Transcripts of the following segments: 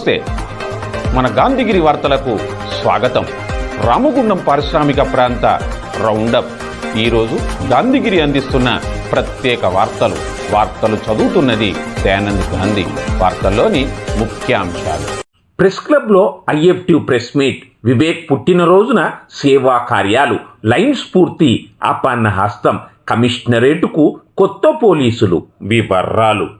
నమస్తే. మన గాంధీగిరి వార్తలకు స్వాగతం. రామగుండం పారిశ్రామిక ప్రాంత రౌండప్. ఈరోజు గాంధీగిరి అందిస్తున్న ప్రత్యేక వార్తలు. వార్తలు చదువుతున్నది దయానంద్ గాంధీ. వార్తల్లోని ముఖ్యాంశాలు. ప్రెస్ క్లబ్లో ఐఎఫ్టివ్ ప్రెస్ మీట్. వివేక్ పుట్టినరోజున సేవా కార్యాలు. లైన్ స్ఫూర్తి అపన్న హస్తం కమిషనరేటుకు కొత్త పోలీసులు వివరాలు.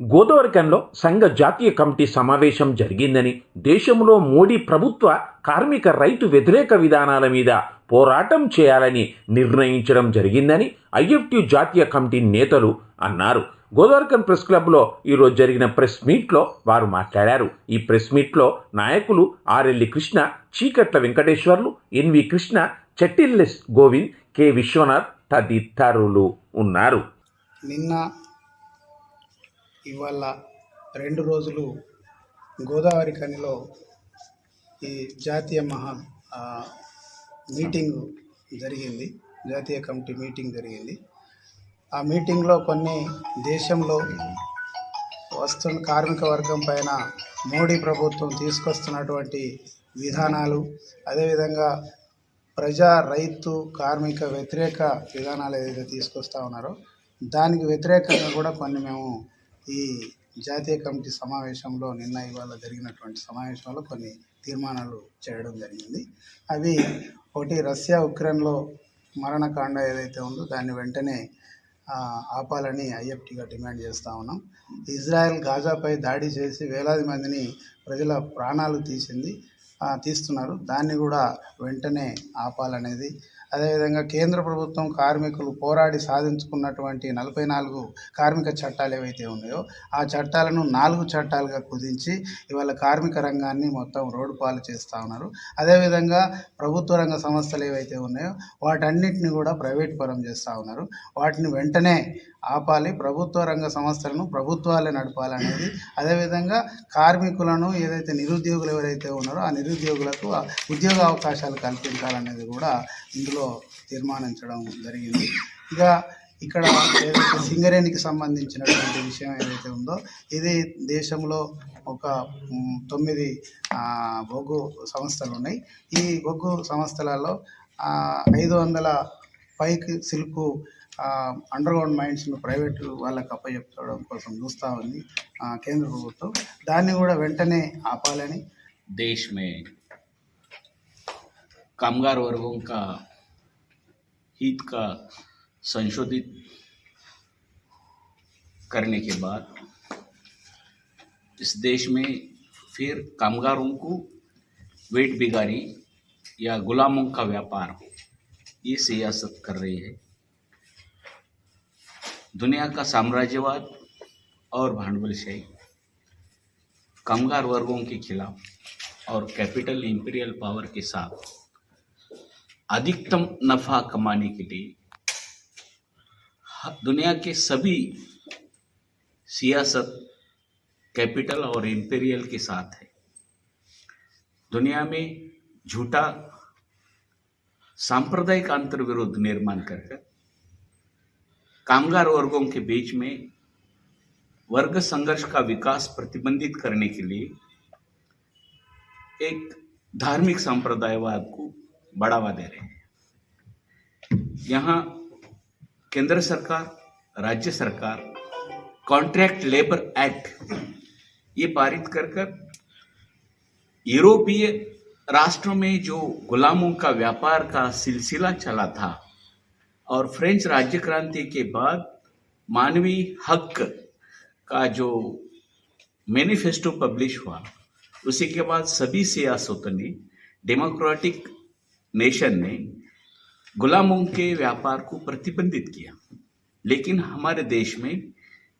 గోదావరికంలో సంఘ జాతీయ కమిటీ సమావేశం జరిగిందని దేశంలో మోడీ ప్రభుత్వ కార్మిక రైతు వ్యతిరేక విధానాల మీద పోరాటం చేయాలని నిర్ణయించడం జరిగిందని ఐఎఫ్టీ జాతీయ కమిటీ నేతలు అన్నారు. గోదావరికన్ ప్రెస్ క్లబ్లో ఈరోజు జరిగిన ప్రెస్ మీట్లో వారు మాట్లాడారు. ఈ ప్రెస్ మీట్లో నాయకులు ఆర్ఎల్లి కృష్ణ చీకట్ల వెంకటేశ్వర్లు ఎన్వి కృష్ణ చెట్టిల్లెస్ గోవింద్ కె విశ్వనాథ్ తదితరులు ఉన్నారు. నిన్న ఇవాళ రెండు రోజులు గోదావరి కనిలో ఈ జాతీయ మహా మీటింగ్ జరిగింది. జాతీయ కమిటీ మీటింగ్ జరిగింది. ఆ మీటింగ్లో కొన్ని దేశంలో వస్తున్న కార్మిక వర్గం పైన మోడీ ప్రభుత్వం తీసుకొస్తున్నటువంటి విధానాలు అదేవిధంగా ప్రజా రైతు కార్మిక వ్యతిరేక విధానాలు ఏదైతే తీసుకొస్తా ఉన్నారో దానికి వ్యతిరేకంగా కూడా కొన్ని మేము ఈ జాతీయ కమిటీ సమావేశంలో నిన్న ఇవాళ జరిగినటువంటి సమావేశంలో కొన్ని తీర్మానాలు చేయడం జరిగింది. అవి ఒకటి రష్యా ఉక్రెయిన్లో మరణకాండ ఏదైతే ఉందో దాన్ని వెంటనే ఆపాలని ఐఎఫ్టీగా డిమాండ్ చేస్తూ ఉన్నాం. ఇజ్రాయెల్ గాజాపై దాడి చేసి వేలాది మందిని ప్రజల ప్రాణాలు తీసింది తీస్తున్నారు. దాన్ని కూడా వెంటనే ఆపాలనేది అదేవిధంగా కేంద్ర ప్రభుత్వం కార్మికులు పోరాడి సాధించుకున్నటువంటి నలభై నాలుగు కార్మిక చట్టాలు ఏవైతే ఉన్నాయో ఆ చట్టాలను నాలుగు చట్టాలుగా కుదించి ఇవాళ కార్మిక రంగాన్ని మొత్తం రోడ్డు పాలు చేస్తూ ఉన్నారు. అదేవిధంగా ప్రభుత్వ రంగ సంస్థలు ఏవైతే ఉన్నాయో వాటన్నిటిని కూడా ప్రైవేట్ పరం చేస్తూ ఉన్నారు. వాటిని వెంటనే ఆపాలి ప్రభుత్వ రంగ సంస్థలను ప్రభుత్వాలే నడపాలనేది. అదేవిధంగా కార్మికులను ఏదైతే నిరుద్యోగులు ఎవరైతే ఉన్నారో ఆ నిరుద్యోగులకు ఉద్యోగ అవకాశాలు కల్పించాలనేది కూడా ఇందులో తీర్మానించడం జరిగింది. ఇక ఇక్కడ ఏదైతే సింగరేణికి సంబంధించినటువంటి విషయం ఏదైతే ఉందో ఇది దేశంలో ఒక తొమ్మిది బొగ్గు సంస్థలు ఉన్నాయి. ఈ బొగ్గు సంస్థలలో ఐదు వందల పైకి సిల్కు అండర్ గ్రౌండ్ మైండ్స్ను ప్రైవేట్ వాళ్ళకి అప్పచెప్పడం కోసం చూస్తూ ఉంది ఆ, కేంద్ర ప్రభుత్వం దాన్ని కూడా వెంటనే ఆపాలని देश में कामगार वर्गों का हित का संशोधित करने के बाद इस देश में फिर कामगारों को वेट बिगारी या गुलामों का व्यापार ये सियासत कर रही है दुनिया का साम्राज्यवाद और भांडवलशाही कामगार वर्गों के खिलाफ और कैपिटल इंपीरियल पावर के साथ अधिकतम नफा कमाने के लिए दुनिया के सभी सियासत कैपिटल और इंपीरियल के साथ है। दुनिया में झूठा, सांप्रदायिक अंतर विरोध निर्माण कर कामगार वर्गों के बीच में वर्ग संघर्ष का विकास प्रतिबंधित करने के लिए एक धार्मिक संप्रदायवाद को बढ़ावा दे रहे हैं। यहाँ केंद्र सरकार, राज्य सरकार, कॉन्ट्रैक्ट लेबर एक्ट ये पारित कर कर यूरोपीय राष्ट्रों में जो गुलामों का व्यापार का सिलसिला चला था और फ्रेंच राज्य क्रांति के बाद मानवीय हक का जो मैनिफेस्टो पब्लिश हुआ, उसी के बाद सभी सियासतों ने डेमोक्रेटिक नेशन ने गुलामों के व्यापार को प्रतिबंधित किया। लेकिन हमारे देश में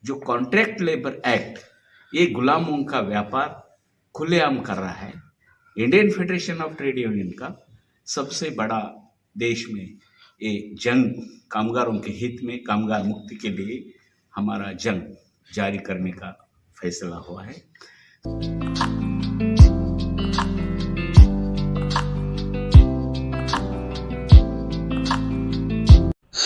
जो कॉन्ट्रैक्ट लेबर एक्ट ये गुलामों का व्यापार खुलेआम कर रहा है। Indian federation of trade union का सबसे बड़ा देश में ये जंग कामगारों के हित में, कामगार मुक्ति के लिए हमारा जंग जारी करने का फैसला हुआ है।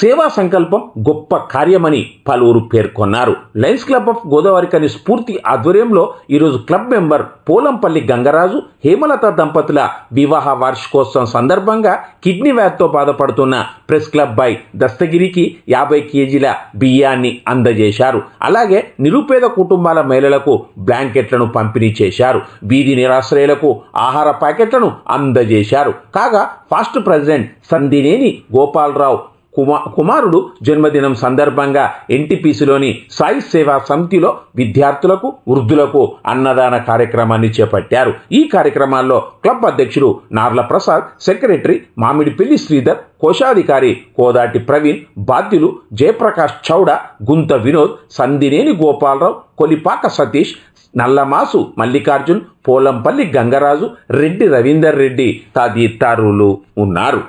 సేవా సంకల్పం గొప్ప కార్యమని పలువురు పేర్కొన్నారు. Lions club of Godavarikhani Spoorthi ఆధ్వర్యంలో ఈరోజు క్లబ్ మెంబర్ పోలంపల్లి గంగరాజు హేమలత దంపతుల వివాహ వార్షికోత్సవం సందర్భంగా కిడ్నీ వ్యాధితో బాధపడుతున్న ప్రెస్ క్లబ్ బై దస్తగిరికి యాభై కేజీల బియ్యాన్ని అందజేశారు. అలాగే నిరుపేద కుటుంబాల మహిళలకు బ్లాంకెట్లను పంపిణీ చేశారు. వీధి నిరాశ్రయులకు ఆహార ప్యాకెట్లను అందజేశారు. కాగా ఫాస్ట్ ప్రెసిడెంట్ సందినేని గోపాలరావు కుమా కుమారుడు జన్మదినం సందర్భంగా ఎన్టీపీసీలోని సాయి సేవా సమితిలో విద్యార్థులకు వృద్ధులకు అన్నదాన కార్యక్రమాన్ని చేపట్టారు. ఈ కార్యక్రమాల్లో క్లబ్ అధ్యక్షుడు నార్ల ప్రసాద్ సెక్రటరీ మామిడిపల్లి శ్రీధర్ కోశాధికారి కోదాటి ప్రవీణ్ బాధ్యులు జయప్రకాష్ చౌడ గుంత వినోద్ సందినేని గోపాలరావు కొలిపాక సతీష్ నల్లమాసు మల్లికార్జున్ పోలంపల్లి గంగరాజు రెడ్డి రవీందర్ రెడ్డి తదితరులు ఉన్నారు.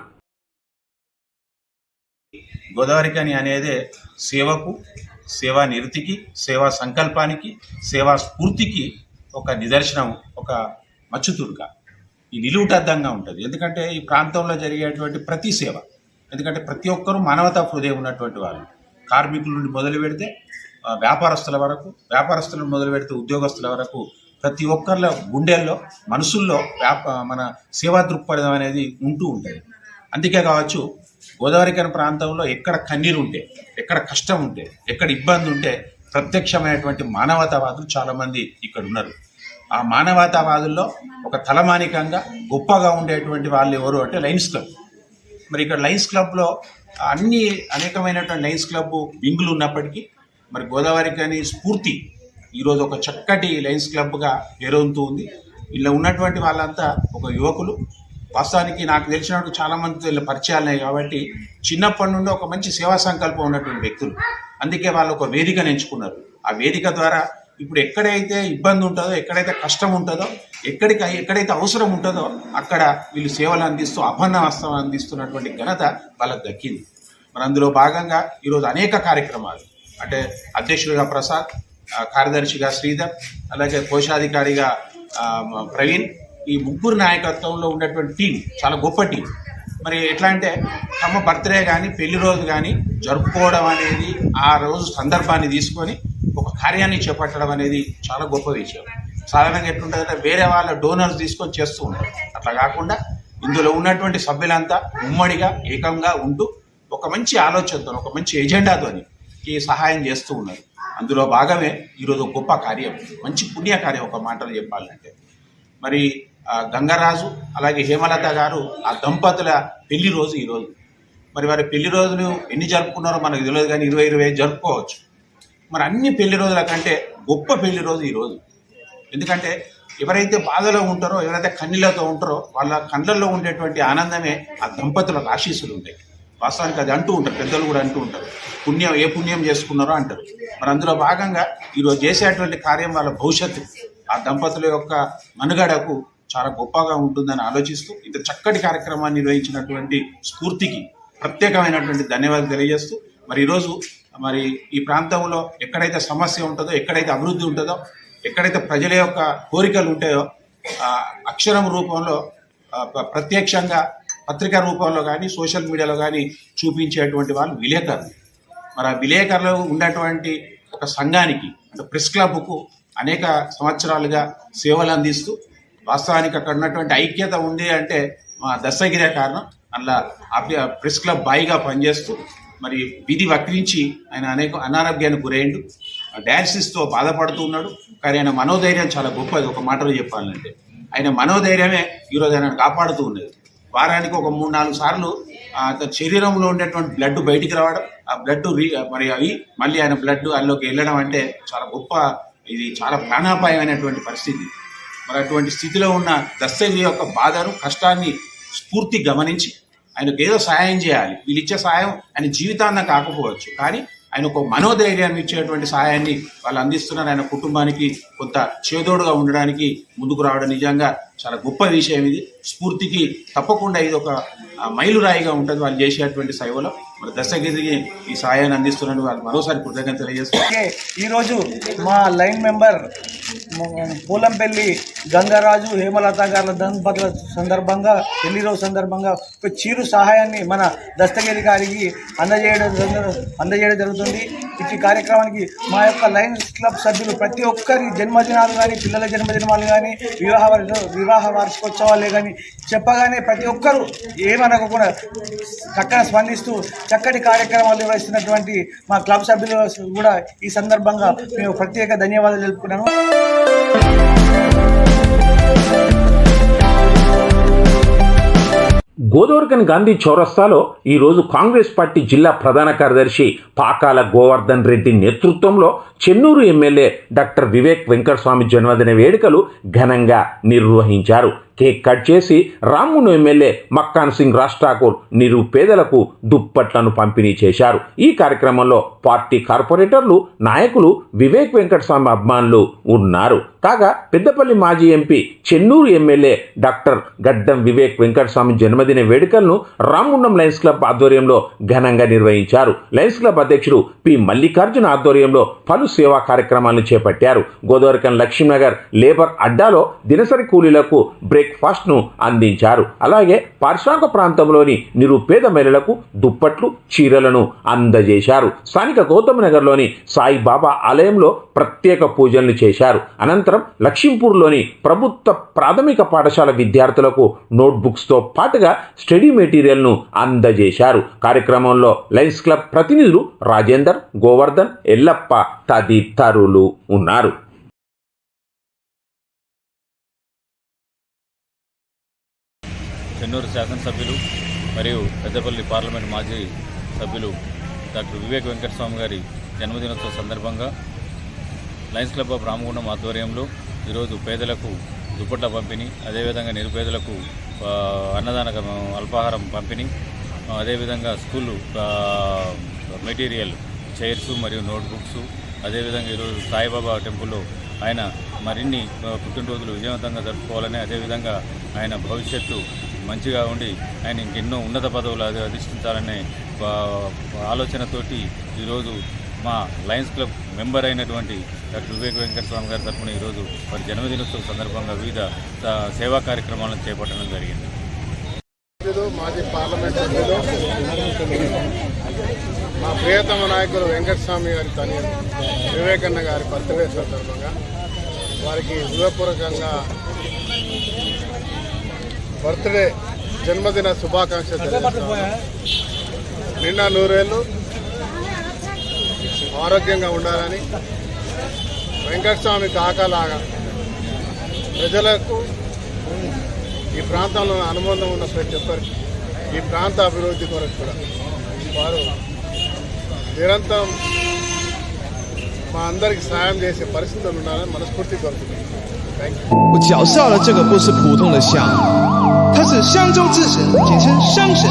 గోదావరికని అనేదే సేవకు సేవా నిరతికి సేవా సంకల్పానికి సేవా స్ఫూర్తికి ఒక నిదర్శనం ఒక మచ్చుతుడుక ఈ నిలువుటద్దంగా ఉంటుంది. ఎందుకంటే ఈ ప్రాంతంలో జరిగేటువంటి ప్రతి సేవ ఎందుకంటే ప్రతి ఒక్కరూ మానవతా హృదయం ఉన్నటువంటి వాళ్ళు. కార్మికుల నుండి మొదలు పెడితే వ్యాపారస్తుల వరకు వ్యాపారస్తుల నుండి మొదలు పెడితే ఉద్యోగస్తుల వరకు ప్రతి ఒక్కరిలో గుండెల్లో మనసుల్లో వ్యాప మన సేవా దృక్పథం అనేది ఉంటూ ఉంటుంది. అందుకే కావచ్చు గోదావరికని ప్రాంతంలో ఎక్కడ కన్నీరు ఉంటే ఎక్కడ కష్టం ఉంటే ఎక్కడ ఇబ్బంది ఉంటే ప్రత్యక్షమైనటువంటి మానవతావాదులు చాలామంది ఇక్కడ ఉన్నారు ఆ మానవతావాదుల్లో ఒక తలమానికంగా గొప్పగా ఉండేటువంటి వాళ్ళు ఎవరు అంటే లయన్స్ క్లబ్. మరి ఇక్కడ లయన్స్ క్లబ్లో అన్ని అనేకమైనటువంటి లయన్స్ క్లబ్ వింగులు ఉన్నప్పటికీ మరి గోదావరికని స్ఫూర్తి ఈరోజు ఒక చక్కటి లయన్స్ క్లబ్గా పేరొందుతూ ఉంది. ఇలా ఉన్నటువంటి వాళ్ళంతా ఒక యువకులు వాస్తవానికి నాకు తెలిసినట్టు చాలా మంది వీళ్ళ పరిచయాలు ఉన్నాయి కాబట్టి చిన్నప్పటి నుండి ఒక మంచి సేవా సంకల్పం ఉన్నటువంటి వ్యక్తులు. అందుకే వాళ్ళు ఒక వేదికను ఎంచుకున్నారు. ఆ వేదిక ద్వారా ఇప్పుడు ఎక్కడైతే ఇబ్బంది ఉంటుందో ఎక్కడైతే కష్టం ఉంటుందో ఎక్కడికి ఎక్కడైతే అవసరం ఉంటుందో అక్కడ వీళ్ళు సేవలు అందిస్తూ అభన్న వాస్తవం అందిస్తున్నటువంటి ఘనత వాళ్ళకి దక్కింది. మరి అందులో భాగంగా ఈరోజు అనేక కార్యక్రమాలు. అంటే అధ్యక్షుడిగా ప్రసాద్ కార్యదర్శిగా శ్రీధర్ అలాగే కోశాధికారిగా ప్రవీణ్ ఈ ముగ్గురు నాయకత్వంలో ఉన్నటువంటి టీం చాలా గొప్ప టీం. మరి ఎట్లా అంటే తమ బర్త్డే కానీ పెళ్ళి రోజు కానీ జరుపుకోవడం అనేది ఆ రోజు సందర్భాన్ని తీసుకొని ఒక కార్యాన్ని చేపట్టడం అనేది చాలా గొప్ప విషయం. సాధారణంగా ఎట్లుంటుందంటే వేరే వాళ్ళ డోనర్స్ తీసుకొని చేస్తూ ఉంటారు. అట్లా కాకుండా ఇందులో ఉన్నటువంటి సభ్యులంతా ఉమ్మడిగా ఏకంగా ఉంటూ ఒక మంచి ఆలోచనతో ఒక మంచి ఎజెండాతోని ఈ సహాయం చేస్తూ ఉన్నారు. అందులో భాగమే ఈరోజు గొప్ప కార్యం మంచి పుణ్య కార్యం ఒక మాటలు చెప్పాలంటే. మరి గంగరాజు అలాగే హేమలత గారు ఆ దంపతుల పెళ్ళి రోజు ఈరోజు మరి వారి పెళ్ళి రోజులు ఎన్ని జరుపుకున్నారో మనకు తెలియదు కానీ ఇరవై ఇరవై ఐదు జరుపుకోవచ్చు. మరి అన్ని పెళ్ళి రోజుల కంటే గొప్ప పెళ్ళి రోజు ఈరోజు ఎందుకంటే ఎవరైతే బాధలో ఉంటారో ఎవరైతే కన్నీళ్ళతో ఉంటారో వాళ్ళ కళ్ళల్లో ఉండేటువంటి ఆనందమే ఆ దంపతులకు ఆశీస్సులు ఉంటాయి. వాస్తవానికి అది అంటూ ఉంటారు పెద్దలు కూడా అంటూ ఉంటారు. పుణ్యం ఏ పుణ్యం చేసుకున్నారో అంటారు. మరి అందులో భాగంగా ఈరోజు చేసేటువంటి కార్యం వాళ్ళ భవిష్యత్తు. ఆ దంపతుల యొక్క మనుగడకు చాలా గొప్పగా ఉంటుందని ఆలోచిస్తూ ఇంత చక్కటి కార్యక్రమాన్ని నిర్వహించినటువంటి స్ఫూర్తికి ప్రత్యేకమైనటువంటి ధన్యవాదాలు తెలియజేస్తూ మరి ఈరోజు మరి ఈ ప్రాంతంలో ఎక్కడైతే సమస్య ఉంటుందో ఎక్కడైతే అభివృద్ధి ఉంటుందో ఎక్కడైతే ప్రజల యొక్క కోరికలు ఉంటాయో అక్షరం రూపంలో ప్రత్యక్షంగా పత్రికా రూపంలో కానీ సోషల్ మీడియాలో కానీ చూపించేటువంటి వాళ్ళు విలేకరులు. మరి ఆ విలేకరులు ఉన్నటువంటి ఒక సంఘానికి అంటే ప్రెస్ క్లబ్కు అనేక సంవత్సరాలుగా సేవలు అందిస్తూ వాస్తవానికి అక్కడ ఉన్నటువంటి ఐక్యత ఉంది అంటే మా దశగిరే కారణం. అందులో ఆ ప్రెస్ క్లబ్ బాయిగా పనిచేస్తూ మరి విధి వక్రించి ఆయన అనేక అనారోగ్యానికి గురైండు. డయాలసిస్తో బాధపడుతూ ఉన్నాడు. కానీ ఆయన మనోధైర్యం చాలా గొప్పది. ఒక మాటలో చెప్పాలంటే ఆయన మనోధైర్యమే ఈరోజు ఆయన కాపాడుతూ ఉన్నది. వారానికి ఒక మూడు నాలుగు సార్లు శరీరంలో ఉండేటువంటి బ్లడ్ బయటికి రావడం ఆ బ్లడ్ రీ మరి అవి మళ్ళీ ఆయన బ్లడ్ అందులోకి వెళ్ళడం అంటే చాలా గొప్ప ఇది చాలా ప్రాణాపాయమైనటువంటి పరిస్థితి. మరి అటువంటి స్థితిలో ఉన్న దస్తగిరి యొక్క బాధను కష్టాన్ని స్ఫూర్తి గమనించి ఆయనకు ఏదో సహాయం చేయాలి. వీళ్ళు ఇచ్చే సహాయం ఆయన జీవితాన్న కాకపోవచ్చు. కానీ ఆయన ఒక మనోధైర్యాన్ని ఇచ్చేటువంటి సహాయాన్ని వాళ్ళు అందిస్తున్నారు. ఆయన కుటుంబానికి కొంత చేదోడుగా ఉండడానికి ముందుకు రావడం నిజంగా చాలా గొప్ప విషయం ఇది. స్ఫూర్తికి తప్పకుండా ఇది ఒక మైలురాయిగా ఉంటుంది వాళ్ళు చేసేటువంటి సేవలో. మరి దశగిరికి ఈ సహాయాన్ని అందిస్తున్నట్టు వాళ్ళు మరోసారి కృతజ్ఞత తెలియజేస్తారు ఈరోజు మా లైన్ మెంబర్ పూలంపల్లి గంగరాజు హేమలత గారి దంపతుల సందర్భంగా పెళ్ళి రోజు సందర్భంగా ఒక చీరు సహాయాన్ని మన దస్తగిరి గారికి అందజేయడం అందజేయడం జరుగుతుంది. ఇట్టి కార్యక్రమానికి మా యొక్క లైన్ క్లబ్ సభ్యులు ప్రతి ఒక్కరి జన్మదినాలు కానీ పిల్లల జన్మదినాలు కానీ వివాహ వివాహ వార్షికోత్సవాలే కానీ చెప్పగానే ప్రతి ఒక్కరూ ఏమనకుండా చక్కగా స్పందిస్తూ చక్కటి కార్యక్రమాలు నిర్వహిస్తున్నటువంటి మా క్లబ్ సభ్యులు కూడా ఈ సందర్భంగా మేము ప్రత్యేక ధన్యవాదాలు తెలుపుకున్నాను గోదావర్గన్ గాంధీ చౌరస్తాలో ఈరోజు కాంగ్రెస్ పార్టీ జిల్లా ప్రధాన కార్యదర్శి పాకాల గోవర్ధన్ రెడ్డి నేతృత్వంలో చెన్నూరు ఎమ్మెల్యే డాక్టర్ వివేక్ వెంకటస్వామి జన్మదిన వేడుకలు ఘనంగా నిర్వహించారు. కేక్ కట్ చేసి రామ్మును ఎమ్మెల్యే మక్కాన్ సింగ్ రాజ్ ఠాకూర్ నిరుపేదలకు దుప్పట్లను పంపిణీ చేశారు. ఈ కార్యక్రమంలో పార్టీ కార్పొరేటర్లు నాయకులు వివేక్ వెంకటస్వామి అభిమానులు ఉన్నారు. కాగా పెద్దపల్లి మాజీ ఎంపీ చెన్నూరు ఎమ్మెల్యే డాక్టర్ గడ్డం వివేక్ వెంకటస్వామి జన్మదిన వేడుకలను రామగుండం లయన్స్ క్లబ్ ఆధ్వర్యంలో ఘనంగా నిర్వహించారు. లయన్స్ క్లబ్ అధ్యక్షుడు పి మల్లికార్జున ఆధ్వర్యంలో పలు సేవా కార్యక్రమాలను చేపట్టారు. గోదావరికన్ లక్ష్మీనగర్ లేబర్ అడ్డాలో దినసరి కూలీలకు బ్రేక్ బ్రేక్ఫాస్ట్ను అందించారు. అలాగే పారిశ్రామిక ప్రాంతంలోని నిరుపేద మహిళలకు దుప్పట్లు చీరలను అందజేశారు. స్థానిక గౌతమ్ నగర్లోని సాయిబాబా ఆలయంలో ప్రత్యేక పూజలు చేశారు. అనంతరం లక్ష్మీపూర్లోని ప్రభుత్వ ప్రాథమిక పాఠశాల విద్యార్థులకు నోట్బుక్స్తో పాటుగా స్టడీ మెటీరియల్ను అందజేశారు. కార్యక్రమంలో లయన్స్ క్లబ్ ప్రతినిధులు రాజేందర్ గోవర్ధన్ ఎల్లప్ప తదితరులు ఉన్నారు. చెన్నూరు శాసనసభ్యులు మరియు పెద్దపల్లి పార్లమెంట్ మాజీ సభ్యులు డాక్టర్ వివేక్ వెంకటస్వామి గారి జన్మదినోత్సవ సందర్భంగా లయన్స్ క్లబ్ ఆఫ్ రామగుండం ఆధ్వర్యంలో ఈరోజు పేదలకు దుప్పట్ల పంపిణీ అదేవిధంగా నిరుపేదలకు అన్నదాన అల్పాహారం పంపిణీ అదేవిధంగా స్కూలు మెటీరియల్ చైర్స్ మరియు నోట్బుక్స్ అదేవిధంగా ఈరోజు సాయిబాబా టెంపుల్లో ఆయన మరిన్ని పుట్టినరోజులు విజయవంతంగా జరుపుకోవాలని అదేవిధంగా ఆయన భవిష్యత్తు మంచిగా ఉండి ఆయన ఇంకెన్నో ఉన్నత పదవులు అది అధిష్ఠించాలనే ఆలోచనతోటి ఈరోజు మా లయన్స్ క్లబ్ మెంబర్ అయినటువంటి డాక్టర్ వివేక్ వెంకటస్వామి గారి తరఫున ఈరోజు వారి జన్మదినోత్సవం సందర్భంగా వివిధ సేవా కార్యక్రమాలను చేపట్టడం జరిగింది. మాజీ పార్లమెంట్ సభ్యులు మా ప్రియతమ నాయకులు వెంకటస్వామి గారి తన వివేకన్న గారి బర్త్డే సందర్భంగా వారికి హృదయపూర్వకంగా బర్త్డే జన్మదిన శుభాకాంక్షలు నిన్న నూరేళ్ళు. ఆరోగ్యంగా ఉండాలని వెంకటస్వామి కాకలాగా ప్రజలకు ఈ ప్రాంతంలో అనుబంధం ఉన్న ప్రతి ఒక్కరికి ఈ ప్రాంత అభివృద్ధి కొరకు కూడా వారు నిరంతరం మా అందరికి సాయం చేసే పరిస్థితులు ఉండాలని మనస్ఫూర్తి కోరుతున్నాను. 我脚下的这个不是普通的象，它是香洲之神，简称香神。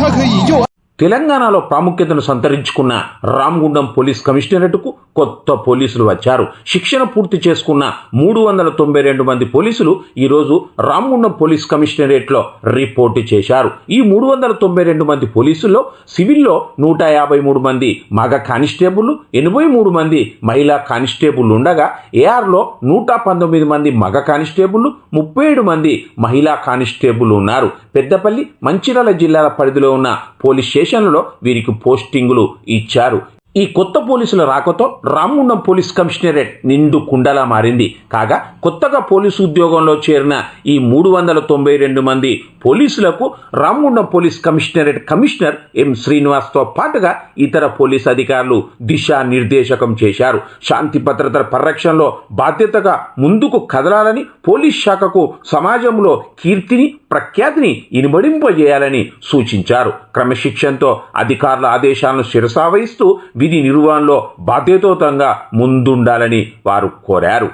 它可以又 తెలంగాణలో ప్రాముఖ్యతను సంతరించుకున్న రామగుండం పోలీస్ కమిషనరేట్కు కొత్త పోలీసులు వచ్చారు. శిక్షణ పూర్తి చేసుకున్న మూడు వందల తొంభై రెండు మంది పోలీసులు ఈరోజు రామగుండం పోలీస్ కమిషనరేట్లో రిపోర్టు చేశారు. ఈ మూడు వందల తొంభై రెండు మంది పోలీసుల్లో సివిల్లో నూట యాభై మూడు మంది మగ కానిస్టేబుల్ ఎనభై మూడు మంది మహిళా కానిస్టేబుల్ ఉండగా ఏఆర్లో నూట పంతొమ్మిది మంది మగ కానిస్టేబుల్ ముప్పై ఏడు మంది మహిళా కానిస్టేబుల్ ఉన్నారు. పెద్దపల్లి మంచిర్యాల జిల్లాల పరిధిలో ఉన్న పోలీస్ స్టేషన్లలో వీరికి పోస్టింగులు ఇచ్చారు. ఈ కొత్త పోలీసుల రాకతో రామగుండం పోలీస్ కమిషనరేట్ నిండు కుండలా మారింది. కాగా కొత్తగా పోలీసు ఉద్యోగంలో చేరిన ఈ మూడు వందల తొంభై రెండు మంది పోలీసులకు Ramagundam police commissionerate commissioner M శ్రీనివాస్తో పాటుగా ఇతర పోలీస్ అధికారులు దిశా నిర్దేశకం చేశారు. శాంతి భద్రతల పరిరక్షణలో బాధ్యతగా ముందుకు కదలాలని పోలీస్ శాఖకు సమాజంలో కీర్తిని ప్రఖ్యాతిని ఇనుమడింపజేయాలని సూచించారు. క్రమశిక్షణతో అధికారుల ఆదేశాలను శిరసావహిస్తూ విధి నిర్వహణలో బాధ్యతోతంగా ముందుండాలని వారు కోరారు.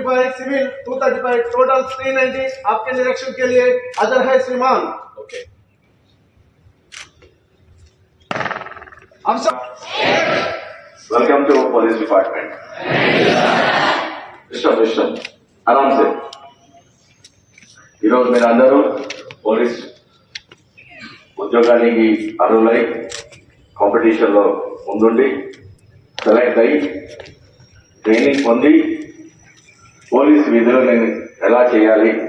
255 सिविल 235 टोटल 390 आपके निरीक्षण के लिए हाजिर है श्रीमान ओके हम सब वेलकम टू पुलिस डिपार्टमेंट ఇష్టం ఇష్టం ఆరామ్సే ఈరోజు మీరు అందరూ పోలీస్ ఉద్యోగానికి అర్హులై కాంపిటీషన్లో ముందుండి సెలెక్ట్ అయ్యి ట్రైనింగ్ పొంది పోలీస్ విధులను ఎలా చేయాలి?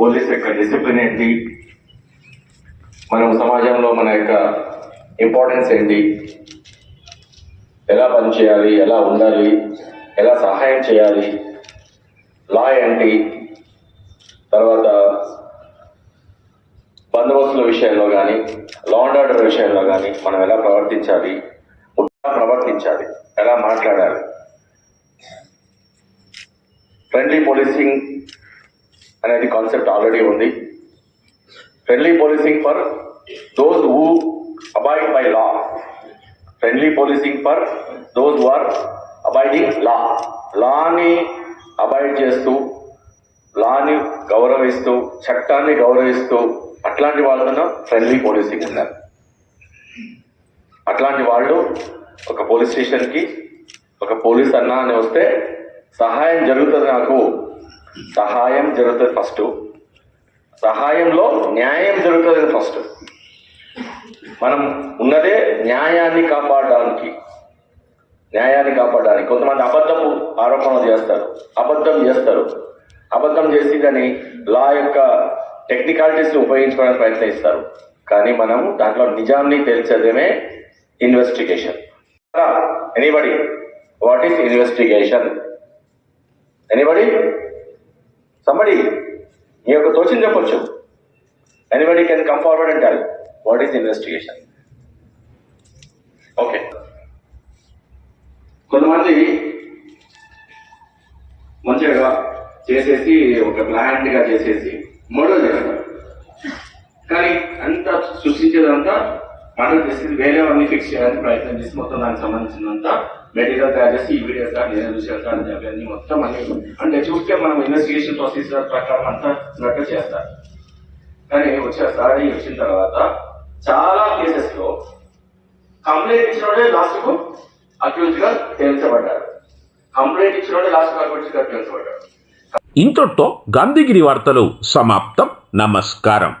పోలీస్ యొక్క డిసిప్లిన్ ఏంటి? మనం సమాజంలో మన యొక్క ఇంపార్టెన్స్ ఏంటి? ఎలా పనిచేయాలి ఎలా ఉండాలి? ఎలా సహాయం చేయాలి? లా ఏంటి? తర్వాత బందోబస్తుల విషయంలో కానీ లా అండ్ ఆర్డర్ విషయంలో కానీ మనం ఎలా ప్రవర్తించాలి? ప్రవర్తించాలి? ఎలా మాట్లాడాలి? ఫ్రెండ్లీ పోలీసింగ్ అనేది కాన్సెప్ట్ ఆల్రెడీ ఉంది. Friendly policing for those who avoid by law friendly policing for those were are avoiding law లాని avoid చేస్తూ లాని గౌరవిస్తూ చట్టాన్ని గౌరవిస్తూ అట్లాంటి వాళ్ళను ఫ్రెండ్లీ పోలీసింగ్ ఉన్నారు అట్లాంటి వాళ్ళు ఒక పోలీస్ స్టేషన్కి ఒక పోలీస్ అన్న అని వస్తే సహాయం జరుగుతుంది నాకు. సహాయం జరుగుతుంది ఫస్ట్. సహాయంలో న్యాయం జరుగుతుంది ఫస్ట్. మనం ఉన్నదే న్యాయాన్ని కాపాడడానికి. న్యాయాన్ని కాపాడడానికి. కొంతమంది అబద్ధపు ఆరోపణలు చేస్తారు. అబద్ధం చేస్తారు. అబద్ధం చేసి దాన్ని లా యొక్క టెక్నికాలిటీస్ ఉపయోగించుకోవడానికి ప్రయత్నిస్తారు. కానీ మనం దాంట్లో నిజాన్ని తెలిసేదేమే investigation anybody what is investigation anybody somebody మీ యొక్క తోచిన చెప్పొచ్చు. Anybody can come forward and tell what is investigation okay కొంతమంది మంచిగా చేసేసి ఒక ప్లాన్గా చేసేసి మర్డర్ చేస్తారు కానీ అంత సృష్టించేదంతా మర్డర్ చేసేది వేరే వాళ్ళని ఫిక్స్ చేయడానికి ప్రయత్నం చేసి మొత్తం దానికి సంబంధించినంత మెటీరియల్ తయారు చేసి ఈ వీడియో కానీ నేను విషయాలు కానీ అవన్నీ మొత్తం అన్ని. అంటే చూస్తే మనం ఇన్వెస్టిగేషన్ ప్రాసెస్ ప్రకారం అంతా నట్టు చేస్తారు కానీ వచ్చేసారి వచ్చిన తర్వాత చాలా కేసెస్లో కంప్లైంట్ ఇచ్చినోడే లాస్ట్కు అక్యూజ్గా తేల్చబడ్డారు. కంప్లైంట్ ఇచ్చినోడే లాస్ట్కు అక్యూజ్గా తేల్చబడ్డారు. ఇంతటితో గాంధీగిరి వార్తలు సమాప్తం. నమస్కారం.